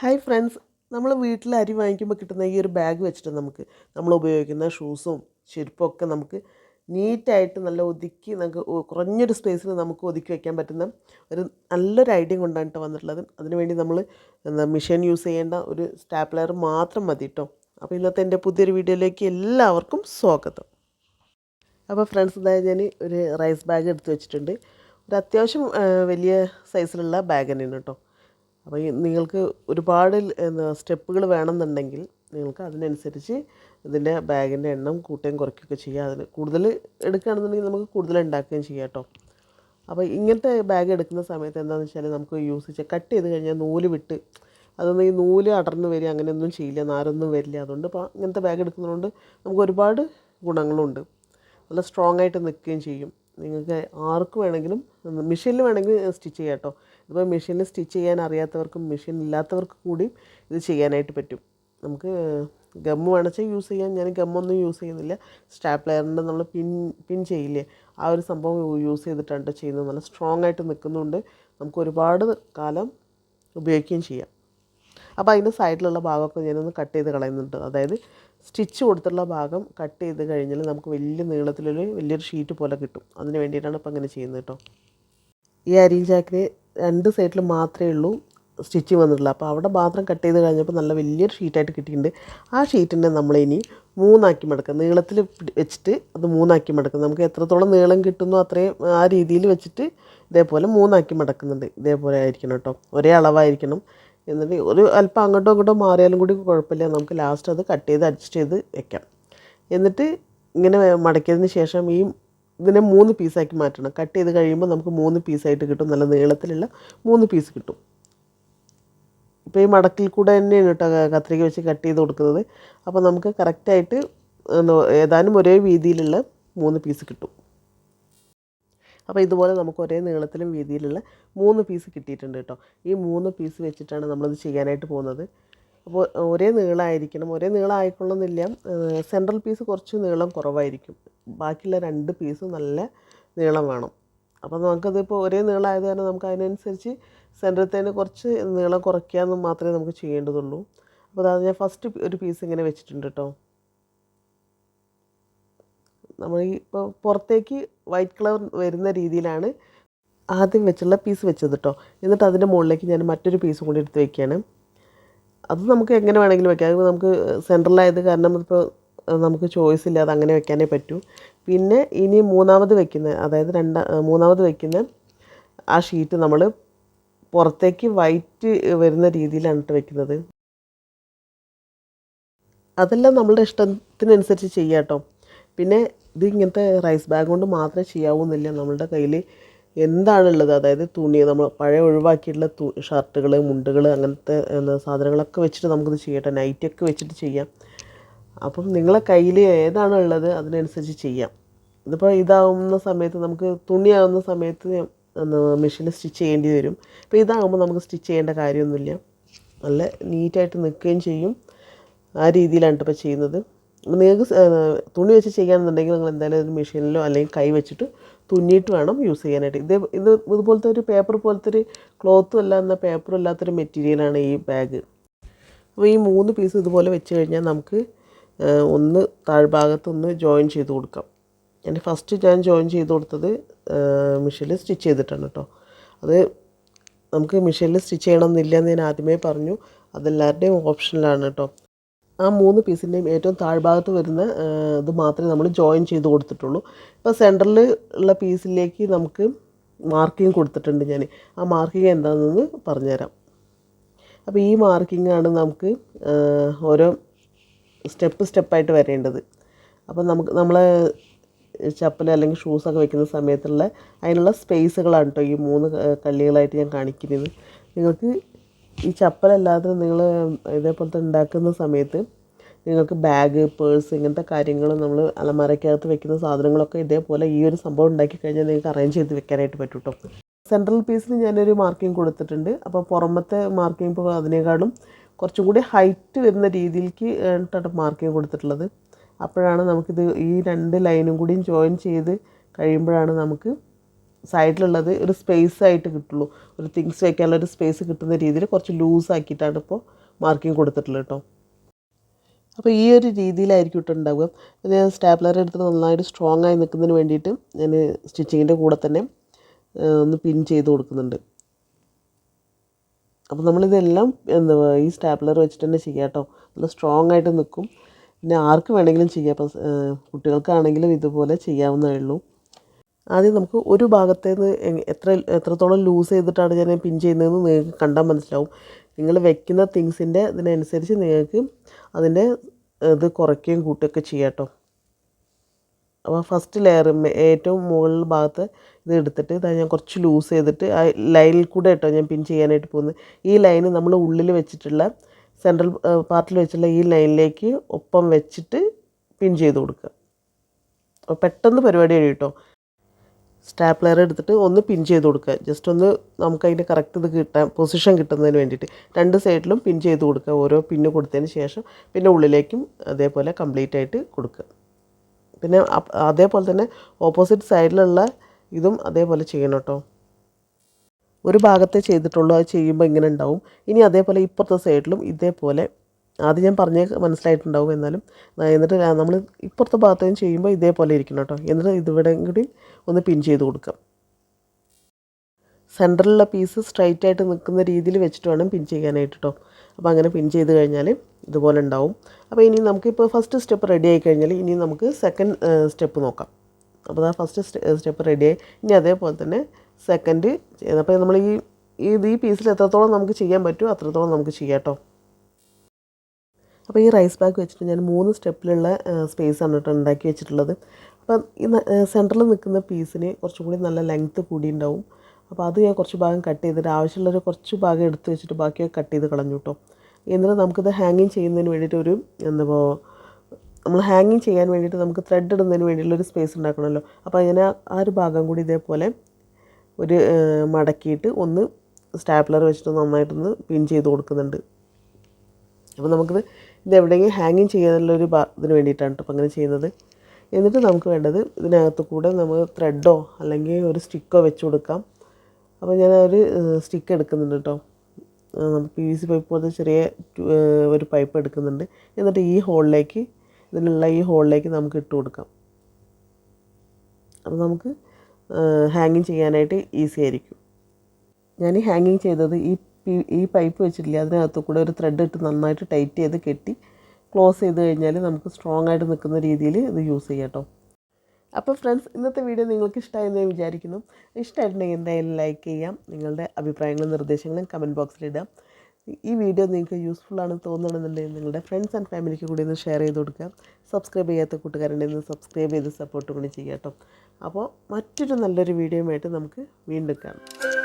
Hi friends നമ്മൾ വീട്ടിൽ അരി വാങ്ങിക്കുമ്പോൾ കിട്ടുന്ന ഈ ഒരു ബാഗ് വെച്ചിട്ട് നമുക്ക് നമ്മൾ ഉപയോഗിക്കുന്ന ഷൂസും ചെരുപ്പൊക്കെ നമുക്ക് നീറ്റായിട്ട് നല്ല ഒതുക്കി നമുക്ക് കുറഞ്ഞൊരു സ്പേസിൽ നമുക്ക് ഒതുക്കി വയ്ക്കാൻ പറ്റുന്ന ഒരു നല്ലൊരു ഐഡിയ കൊണ്ടാണ് വന്നിട്ടുള്ളത്. അതിനുവേണ്ടി നമ്മൾ എന്താ മിഷൻ യൂസ് ചെയ്യേണ്ട ഒരു സ്റ്റാപ്ലർ മാത്രം മതി കേട്ടോ അപ്പോൾ ഇന്നത്തെ എന്റെ പുതിയൊരു വീഡിയോയിലേക്ക് എല്ലാവർക്കും സ്വാഗതം. അപ്പോൾ ഫ്രണ്ട്സ് ഇതായത് ഞാൻ ഒരു റൈസ് ബാഗ് എടുത്ത് വെച്ചിട്ടുണ്ട്. ഒരു അത്യാവശ്യം വലിയ സൈസിലുള്ള ബാഗ് തന്നെയാണ് കേട്ടോ അപ്പോൾ ഈ നിങ്ങൾക്ക് ഒരുപാട് എന്താ സ്റ്റെപ്പുകൾ വേണമെന്നുണ്ടെങ്കിൽ നിങ്ങൾക്ക് അതിനനുസരിച്ച് ഇതിന്റെ ബാഗിന്റെ എണ്ണം കൂട്ടുകയും കുറയ്ക്കുകയൊക്കെ ചെയ്യാം. അതിന് കൂടുതൽ എടുക്കുകയാണെന്നുണ്ടെങ്കിൽ നമുക്ക് കൂടുതൽ ഉണ്ടാക്കുകയും ചെയ്യാം കേട്ടോ. അപ്പോൾ ഇങ്ങനത്തെ ബാഗ് എടുക്കുന്ന സമയത്ത് എന്താണെന്ന് വെച്ചാൽ നമുക്ക് യൂസ് ചെയ്യാം. കട്ട് ചെയ്ത് കഴിഞ്ഞാൽ നൂൽ വിട്ട് അതൊന്നും ഈ നൂൽ അടർന്ന് വരിക അങ്ങനെയൊന്നും ചെയ്യില്ല നാരൊന്നും വരില്ല. അതുകൊണ്ട് ഇപ്പോൾ ഇങ്ങനത്തെ ബാഗ് എടുക്കുന്നതുകൊണ്ട് നമുക്ക് ഒരുപാട് ഗുണങ്ങളുണ്ട്. നല്ല സ്ട്രോങ് ആയിട്ട് നിൽക്കുകയും ചെയ്യും. നിങ്ങൾക്ക് ആർക്ക് വേണമെങ്കിലും മെഷീനിൽ വേണമെങ്കിൽ സ്റ്റിച്ച് ചെയ്യാം കേട്ടോ. ഇതിപ്പോൾ മെഷീനിൽ സ്റ്റിച്ച് ചെയ്യാൻ അറിയാത്തവർക്കും മെഷീൻ ഇല്ലാത്തവർക്ക് കൂടി ഇത് ചെയ്യാനായിട്ട് പറ്റും. നമുക്ക് ഗമ്മ് വേണമെച്ചാൽ യൂസ് ചെയ്യാം. ഞാൻ ഗമ്മൊന്നും യൂസ് ചെയ്യുന്നില്ല. സ്റ്റാപ്ലെയറിന്റെ നമ്മൾ പിൻ പിൻ ചെയ്യില്ലേ? ആ ഒരു സംഭവം യൂസ് ചെയ്തിട്ടാണ് ചെയ്യുന്നത്. നല്ല സ്ട്രോങ് ആയിട്ട് നിൽക്കുന്നുണ്ട്. നമുക്ക് ഒരുപാട് കാലം ഉപയോഗിക്കുകയും ചെയ്യാം. അപ്പോൾ അതിന്റെ സൈഡിലുള്ള ഭാഗമൊക്കെ ഞാനൊന്ന് കട്ട് ചെയ്ത് കളയുന്നുണ്ട്. അതായത് സ്റ്റിച്ച് കൊടുത്തുള്ള ഭാഗം കട്ട് ചെയ്ത് കഴിഞ്ഞാൽ നമുക്ക് വലിയ നീളത്തിലൊരു വലിയൊരു ഷീറ്റ് പോലെ കിട്ടും. അതിന് വേണ്ടിയിട്ടാണ് ഇപ്പോൾ അങ്ങനെ ചെയ്യുന്നത് കേട്ടോ. ഈ അരിഞ്ചാക്കിന് ചാക്കിന് രണ്ട് സൈഡിൽ മാത്രമേ ഉള്ളൂ സ്റ്റിച്ചിങ് വന്നിട്ടുള്ളൂ. അപ്പോൾ അവിടെ മാത്രം കട്ട് ചെയ്ത് കഴിഞ്ഞപ്പോൾ നല്ല വലിയൊരു ഷീറ്റായിട്ട് കിട്ടിയിട്ടുണ്ട്. ആ ഷീറ്റിനെ നമ്മളിനി മൂന്നാക്കി മടക്കുക നീളത്തിൽ വെച്ചിട്ട് അത് മൂന്നാക്കി മടക്കുക നമുക്ക് എത്രത്തോളം നീളം കിട്ടുന്നോ അത്രയും ആ രീതിയിൽ വെച്ചിട്ട് ഇതേപോലെ മൂന്നാക്കി മടക്കുന്നുണ്ട്. ഇതേപോലെ ആയിരിക്കണം കേട്ടോ. ഒരേ അളവായിരിക്കണം. എന്നിട്ട് ഒരു അല്പം അങ്ങോട്ടോ ഇങ്ങോട്ടോ മാറിയാലും കൂടി കുഴപ്പമില്ല. നമുക്ക് ലാസ്റ്റ് അത് കട്ട് ചെയ്ത് അഡ്ജസ്റ്റ് ചെയ്ത് വെക്കാം. എന്നിട്ട് ഇങ്ങനെ മടക്കിയതിന് ശേഷം ഈ ഇതിനെ മൂന്ന് പീസാക്കി മാറ്റണം. കട്ട് ചെയ്ത് കഴിയുമ്പോൾ നമുക്ക് മൂന്ന് പീസായിട്ട് കിട്ടും. നല്ല നീളത്തിലുള്ള മൂന്ന് പീസ് കിട്ടും. ഇപ്പോൾ ഈ മടക്കിൽ കൂടെ തന്നെയാണ് കേട്ടോ കത്രിക വെച്ച് കട്ട് ചെയ്ത് കൊടുക്കുന്നത്. അപ്പോൾ നമുക്ക് കറക്റ്റായിട്ട് ഏതാനും ഒരേ വീതിയിലുള്ള മൂന്ന് പീസ് കിട്ടും. അപ്പോൾ ഇതുപോലെ നമുക്ക് ഒരേ നീളത്തിലും വീതിയിലുള്ള മൂന്ന് പീസ് കിട്ടിയിട്ടുണ്ട് കേട്ടോ. ഈ മൂന്ന് പീസ് വെച്ചിട്ടാണ് നമ്മളിത് ചെയ്യാനായിട്ട് പോകുന്നത്. അപ്പോൾ ഒരേ നീളമായിരിക്കണം ഒരേ നീളം ആയിക്കൊള്ളുന്നില്ല സെൻട്രൽ പീസ് കുറച്ച് നീളം കുറവായിരിക്കും. ബാക്കിയുള്ള രണ്ട് പീസും നല്ല നീളം വേണം. അപ്പോൾ നമുക്കതിപ്പോൾ ഒരേ നീളമായത് കാരണം നമുക്ക് അതിനനുസരിച്ച് സെന്ററത്തേന് കുറച്ച് നീളം കുറയ്ക്കാമെന്ന് മാത്രമേ നമുക്ക് ചെയ്യേണ്ടതുള്ളൂ. അപ്പോൾ അതായത് ഞാൻ ഫസ്റ്റ് ഒരു പീസ് ഇങ്ങനെ വെച്ചിട്ടുണ്ട് കേട്ടോ. നമ്മൾ ഈ ഇപ്പോൾ പുറത്തേക്ക് വൈറ്റ് കളർ വരുന്ന രീതിയിലാണ് ആദ്യം വെച്ചുള്ള പീസ് വെച്ചത് കേട്ടോ. എന്നിട്ട് അതിന്റെ മുകളിലേക്ക് ഞാൻ മറ്റൊരു പീസും കൂടി എടുത്ത് വെക്കുകയാണ്. അത് നമുക്ക് എങ്ങനെ വേണമെങ്കിലും വെക്കാം. അത് നമുക്ക് സെൻട്രലായത് കാരണം ഇപ്പോൾ നമുക്ക് ചോയ്സ് ഇല്ലാതെ അങ്ങനെ വെക്കാനേ പറ്റൂ. പിന്നെ ഇനി മൂന്നാമത് വെക്കുന്ന അതായത് രണ്ട മൂന്നാമത് വെക്കുന്ന ആ ഷീറ്റ് നമ്മൾ പുറത്തേക്ക് വൈറ്റ് വരുന്ന രീതിയിലാണ് ഇട്ട് വെക്കുന്നത്. അതെല്ലാം നമ്മളുടെ ഇഷ്ടത്തിനനുസരിച്ച് ചെയ്യാം കേട്ടോ പിന്നെ ഇത് ഇങ്ങനത്തെ റൈസ് ബാഗ് കൊണ്ട് മാത്രം ചെയ്യാവുന്നില്ല. നമ്മളുടെ കയ്യിൽ എന്താണുള്ളത്? അതായത് തുണി നമ്മൾ പഴയ ഒഴിവാക്കിയിട്ടുള്ള തു ഷർട്ടുകൾ മുണ്ടുകൾ അങ്ങനത്തെ എന്താ സാധനങ്ങളൊക്കെ വെച്ചിട്ട് നമുക്കിത് ചെയ്യട്ടെ. നൈറ്റൊക്കെ വെച്ചിട്ട് ചെയ്യാം. അപ്പം നിങ്ങളെ കയ്യിൽ ഏതാണോ ഉള്ളത് അതിനനുസരിച്ച് ചെയ്യാം. ഇതിപ്പോൾ ഇതാവുന്ന സമയത്ത് നമുക്ക് തുണിയാവുന്ന സമയത്ത് മെഷീനിൽ സ്റ്റിച്ച് ചെയ്യേണ്ടി വരും. അപ്പോൾ ഇതാകുമ്പോൾ നമുക്ക് സ്റ്റിച്ച് ചെയ്യേണ്ട കാര്യമൊന്നുമില്ല. നല്ല നീറ്റായിട്ട് നിൽക്കുകയും ചെയ്യും. ആ രീതിയിലാണ് ഇപ്പോൾ ചെയ്യുന്നത്. അപ്പോൾ നിങ്ങൾക്ക് തുണി വെച്ച് ചെയ്യാമെന്നുണ്ടെങ്കിൽ നിങ്ങൾ എന്തായാലും മെഷീനിലോ അല്ലെങ്കിൽ കൈ വെച്ചിട്ട് തുന്നിയിട്ട് വേണം യൂസ് ചെയ്യാനായിട്ട്. ഇതേ ഇത് ഇതുപോലത്തെ ഒരു പേപ്പർ പോലത്തെ ഒരു ക്ലോത്തും അല്ല എന്ന പേപ്പറും അല്ലാത്തൊരു മെറ്റീരിയലാണ് ഈ ബാഗ്. അപ്പോൾ ഈ മൂന്ന് പീസ് ഇതുപോലെ വെച്ച് കഴിഞ്ഞാൽ നമുക്ക് ഒന്ന് താഴ്ഭാഗത്ത് ഒന്ന് ജോയിൻ ചെയ്ത് കൊടുക്കാം. ഞാൻ ഫസ്റ്റ് ഞാൻ ജോയിൻ ചെയ്ത് കൊടുത്തത് മിഷീനിൽ സ്റ്റിച്ച് ചെയ്തിട്ടാണ് കേട്ടോ അത് നമുക്ക് മിഷീനിൽ സ്റ്റിച്ച് ചെയ്യണമെന്നില്ല എന്ന് ഞാൻ ആദ്യമേ പറഞ്ഞു. അതെല്ലാവരുടെയും ഓപ്ഷനിലാണ് കേട്ടോ ആ മൂന്ന് പീസിന്റെയും ഏറ്റവും താഴ്ഭാഗത്ത് വരുന്ന ഇത് മാത്രമേ നമ്മൾ ജോയിൻ ചെയ്ത് കൊടുത്തിട്ടുള്ളൂ. ഇപ്പോൾ സെന്ററിൽ ഉള്ള പീസിലേക്ക് നമുക്ക് മാർക്കിംഗ് കൊടുത്തിട്ടുണ്ട് ഞാൻ ആ മാർക്കിംഗ് എന്താണെന്ന് പറഞ്ഞുതരാം. അപ്പോൾ ഈ മാർക്കിംഗ് ആണ് നമുക്ക് ഓരോ സ്റ്റെപ്പ് സ്റ്റെപ്പായിട്ട് വരേണ്ടത്. അപ്പോൾ നമുക്ക് നമ്മൾ ചപ്പൽ അല്ലെങ്കിൽ ഷൂസൊക്കെ വെക്കുന്ന സമയത്തുള്ള അതിനുള്ള സ്പേസുകളാണ് കേട്ടോ ഈ മൂന്ന് കള്ളികളായിട്ട് ഞാൻ കാണിക്കുന്നത്. നിങ്ങൾക്ക് ഈ ചപ്പലല്ലാതെ നിങ്ങൾ ഇതേപോലത്തെ ഉണ്ടാക്കുന്ന സമയത്ത് നിങ്ങൾക്ക് ബാഗ് പേഴ്സ് ഇങ്ങനത്തെ കാര്യങ്ങൾ നമ്മൾ അലമാരക്കകത്ത് വെക്കുന്ന സാധനങ്ങളൊക്കെ ഇതേപോലെ ഈ ഒരു സംഭവം ഉണ്ടാക്കി കഴിഞ്ഞാൽ നിങ്ങൾക്ക് അറേഞ്ച് ചെയ്ത് വെക്കാനായിട്ട് പറ്റും കേട്ടോ സെൻട്രൽ പീസിന് ഞാനൊരു മാർക്കിംഗ് കൊടുത്തിട്ടുണ്ട്. അപ്പോൾ പുറമത്തെ മാർക്കിംഗ് ഇപ്പോൾ അതിനേക്കാളും കുറച്ചും കൂടി ഹൈറ്റ് വരുന്ന രീതിയിലേക്ക് ആയിട്ടാണ് ചെയ്ത് കൊടുത്തിട്ടുള്ളത്. അപ്പോഴാണ് നമുക്കിത് ഈ രണ്ട് ലൈനും കൂടിയും ജോയിൻ ചെയ്ത് കഴിയുമ്പോഴാണ് നമുക്ക് സൈഡിലുള്ളത് ഒരു സ്പേസ് ആയിട്ട് കിട്ടുള്ളൂ. ഒരു തിങ്സ് വയ്ക്കാനുള്ള ഒരു സ്പേസ് കിട്ടുന്ന രീതിയിൽ കുറച്ച് ലൂസ് ആക്കിയിട്ടാണ് ഇപ്പോൾ മാർക്കിംഗ് കൊടുത്തിട്ടുള്ളത് കേട്ടോ അപ്പോൾ ഈ ഒരു രീതിയിലായിരിക്കും ഇട്ട് ഉണ്ടാവുക. ഞാൻ സ്റ്റാപ്ലർ എടുത്തിട്ട് നന്നായിട്ട് സ്ട്രോങ് ആയി നിൽക്കുന്നതിന് വേണ്ടിയിട്ട് ഞാൻ സ്റ്റിച്ചിങ്ങിന്റെ കൂടെ തന്നെ ഒന്ന് പിൻ ചെയ്ത് കൊടുക്കുന്നുണ്ട്. അപ്പോൾ നമ്മളിതെല്ലാം എന്താ ഈ സ്റ്റാപ്ലർ വെച്ചിട്ട് തന്നെ ചെയ്യാം കേട്ടോ നല്ല സ്ട്രോങ് ആയിട്ട് നിൽക്കും പിന്നെ ആർക്ക് വേണമെങ്കിലും ചെയ്യാം. അപ്പോൾ കുട്ടികൾക്കാണെങ്കിലും ഇതുപോലെ ചെയ്യാവുന്നതേ ഉള്ളൂ. ആദ്യം നമുക്ക് ഒരു ഭാഗത്തേന്ന് എത്ര എത്രത്തോളം ലൂസ് ചെയ്തിട്ടാണ് ഞാൻ പിൻ ചെയ്യുന്നതെന്ന് നിങ്ങൾക്ക് കണ്ടാൽ മനസ്സിലാവും. നിങ്ങൾ വെക്കുന്ന തിങ്സിന്റെ ഇതിനനുസരിച്ച് നിങ്ങൾക്ക് അതിന്റെ ഇത് കുറയ്ക്കുകയും കൂട്ടുകയൊക്കെ ചെയ്യാം കേട്ടോ അപ്പോൾ ഫസ്റ്റ് ലെയർ ഏറ്റവും മുകളിൽ ഭാഗത്ത് ഇത് എടുത്തിട്ട് ഇതാ ഞാൻ കുറച്ച് ലൂസ് ചെയ്തിട്ട് ആ ലൈനിൽ കൂടെ കേട്ടോ ഞാൻ പിൻ ചെയ്യാനായിട്ട് പോകുന്നത്. ഈ ലൈന് നമ്മൾ ഉള്ളിൽ വെച്ചിട്ടുള്ള സെൻട്രൽ പാർട്ടിൽ വെച്ചിട്ടുള്ള ഈ ലൈനിലേക്ക് ഒപ്പം വെച്ചിട്ട് പിൻ ചെയ്ത് കൊടുക്കുക. അപ്പോൾ പെട്ടെന്ന് പരിപാടി കഴിയും കേട്ടോ. സ്റ്റാപ്ലർ എടുത്തിട്ട് ഒന്ന് പിൻ ചെയ്ത് കൊടുക്കുക. ജസ്റ്റ് ഒന്ന് നമുക്ക് അതിന്റെ കറക്റ്റ് ഇത് കിട്ടാൻ പൊസിഷൻ കിട്ടുന്നതിന് വേണ്ടിയിട്ട് രണ്ട് സൈഡിലും പിൻ ചെയ്ത് കൊടുക്കുക. ഓരോ പിന്ന് കൊടുത്തതിന് ശേഷം പിന്നെ ഉള്ളിലേക്കും അതേപോലെ കംപ്ലീറ്റ് ആയിട്ട് കൊടുക്കുക. പിന്നെ അതേപോലെ തന്നെ ഓപ്പോസിറ്റ് സൈഡിലുള്ള ഇതും അതേപോലെ ചെയ്യണം കേട്ടോ ഒരു ഭാഗത്തെ ചെയ്തിട്ടുള്ളൂ അത് ചെയ്യുമ്പോൾ ഇങ്ങനെ ഉണ്ടാവും. ഇനി അതേപോലെ ഇപ്പുറത്തെ സൈഡിലും ഇതേപോലെ ആദ്യം ഞാൻ പറഞ്ഞ മനസ്സിലായിട്ടുണ്ടാവും എന്നാലും എന്നിട്ട് നമ്മൾ ഇപ്പുറത്തെ ഭാഗത്തേയും ചെയ്യുമ്പോൾ ഇതേപോലെ ഇരിക്കണം കേട്ടോ എന്നിട്ട് ഇതിവിടെ കൂടി ഒന്ന് പിൻ ചെയ്ത് കൊടുക്കാം. സെന്ററിലുള്ള പീസ് സ്ട്രൈറ്റ് ആയിട്ട് നിൽക്കുന്ന രീതിയിൽ വെച്ചിട്ട് വേണം പിൻ ചെയ്യാനായിട്ട് കേട്ടോ അപ്പോൾ അങ്ങനെ പിൻ ചെയ്ത് കഴിഞ്ഞാൽ ഇതുപോലെ ഉണ്ടാവും. അപ്പോൾ ഇനി നമുക്കിപ്പോൾ ഫസ്റ്റ് സ്റ്റെപ്പ് റെഡി ആയി കഴിഞ്ഞാൽ ഇനി നമുക്ക് സെക്കൻഡ് സ്റ്റെപ്പ് നോക്കാം. അപ്പോൾ ആ ഫസ്റ്റ് സ്റ്റെപ്പ് റെഡി ആയി. ഇനി അതേപോലെ തന്നെ സെക്കൻഡ് അപ്പോൾ നമ്മൾ ഈ ഇത് ഈ പീസിൽ എത്രത്തോളം നമുക്ക് ചെയ്യാൻ പറ്റുമോ അത്രത്തോളം നമുക്ക് ചെയ്യാം അപ്പോൾ ഈ റൈസ് ബാഗ് വെച്ചിട്ട് ഞാൻ മൂന്ന് സ്റ്റെപ്പിലുള്ള സ്പേസ് ആണ് കേട്ടോ ഉണ്ടാക്കി വെച്ചിട്ടുള്ളത്. അപ്പം ഈ സെന്ററിൽ നിൽക്കുന്ന പീസിന് കുറച്ചും കൂടി നല്ല ലെങ്ത്ത് കൂടി ഉണ്ടാവും. അപ്പോൾ അത് ഞാൻ കുറച്ച് ഭാഗം കട്ട് ചെയ്തിട്ട് ആവശ്യമുള്ളൊരു കുറച്ച് ഭാഗം എടുത്ത് വെച്ചിട്ട് ബാക്കിയൊക്കെ കട്ട് ചെയ്ത് കളഞ്ഞു കേട്ടോ. എന്നിട്ട് നമുക്കിത് ഹാങ്ങിങ് ചെയ്യുന്നതിന് വേണ്ടിയിട്ട് ഒരു നമ്മൾ ഹാങ്ങിങ് ചെയ്യാൻ വേണ്ടിയിട്ട് നമുക്ക് ത്രെഡ് ഇടുന്നതിന് വേണ്ടിയിട്ടുള്ളൊരു സ്പേസ് ഉണ്ടാക്കണമല്ലോ. അപ്പോൾ അങ്ങനെ ആ- ഒരു ഭാഗം കൂടി ഇതേപോലെ ഒരു മടക്കിയിട്ട് ഒന്ന് സ്റ്റാപ്ലർ വെച്ചിട്ട് നന്നായിട്ടൊന്ന് പിൻ ചെയ്ത് കൊടുക്കുന്നുണ്ട്. അപ്പോൾ നമുക്കിത് ഇത് എവിടെയെങ്കിലും ഹാങ്ങിങ് ചെയ്യാനുള്ളൊരു ഇതിന് വേണ്ടിയിട്ടാണ് കേട്ടോ അങ്ങനെ ചെയ്യുന്നത്. എന്നിട്ട് നമുക്ക് വേണ്ടത് ഇതിനകത്ത് കൂടെ നമ്മൾ ത്രെഡോ അല്ലെങ്കിൽ ഒരു സ്റ്റിക്കോ വെച്ച് കൊടുക്കാം. അപ്പോൾ ഞാൻ ഒരു സ്റ്റിക്ക് എടുക്കുന്നുണ്ട് കേട്ടോ. പി വി സി പൈപ്പ് പോലത്തെ ചെറിയ ഒരു പൈപ്പ് എടുക്കുന്നുണ്ട്. എന്നിട്ട് ഈ ഹോളിലേക്ക് ഇതിനുള്ള ഈ ഹോളിലേക്ക് നമുക്ക് ഇട്ട് കൊടുക്കാം. അപ്പോൾ നമുക്ക് ഹാങ്ങിങ് ചെയ്യാനായിട്ട് ഈസി ആയിരിക്കും. ഞാൻ ഈ ഹാങ്ങിങ് ചെയ്തത് ഈ ഈ പൈപ്പ് വെച്ചിട്ടില്ല അതിനകത്ത് കൂടെ ഒരു ത്രെഡ് ഇട്ട് നന്നായിട്ട് ടൈറ്റ് ചെയ്ത് കെട്ടി ക്ലോസ് ചെയ്ത് കഴിഞ്ഞാൽ നമുക്ക് സ്ട്രോങ് ആയിട്ട് നിൽക്കുന്ന രീതിയിൽ ഇത് യൂസ് ചെയ്യാം കേട്ടോ. അപ്പോൾ ഫ്രണ്ട്സ് ഇന്നത്തെ വീഡിയോ നിങ്ങൾക്ക് ഇഷ്ടമായെന്ന് ഞാൻ വിചാരിക്കുന്നു. ഇഷ്ടമായിട്ടുണ്ടെങ്കിൽ എന്തായാലും ലൈക്ക് ചെയ്യാം. നിങ്ങളുടെ അഭിപ്രായങ്ങളും നിർദ്ദേശങ്ങളും കമന്റ് ബോക്സിൽ ഇടാം. ഈ വീഡിയോ നിങ്ങൾക്ക് യൂസ്ഫുൾ ആണെന്ന് തോന്നണമെന്നുണ്ടെങ്കിൽ നിങ്ങളുടെ ഫ്രണ്ട്സ് ആൻഡ് ഫാമിലിക്ക് കൂടി ഒന്ന് ഷെയർ ചെയ്ത് കൊടുക്കുക. സബ്സ്ക്രൈബ് ചെയ്യാത്ത കൂട്ടുകാരുണ്ടെങ്കിൽ സബ്സ്ക്രൈബ് ചെയ്ത് സപ്പോർട്ട് കൂടി ചെയ്യാം കേട്ടോ. അപ്പോൾ മറ്റൊരു നല്ലൊരു വീഡിയോയുമായിട്ട് നമുക്ക് വീണ്ടും കാണാം.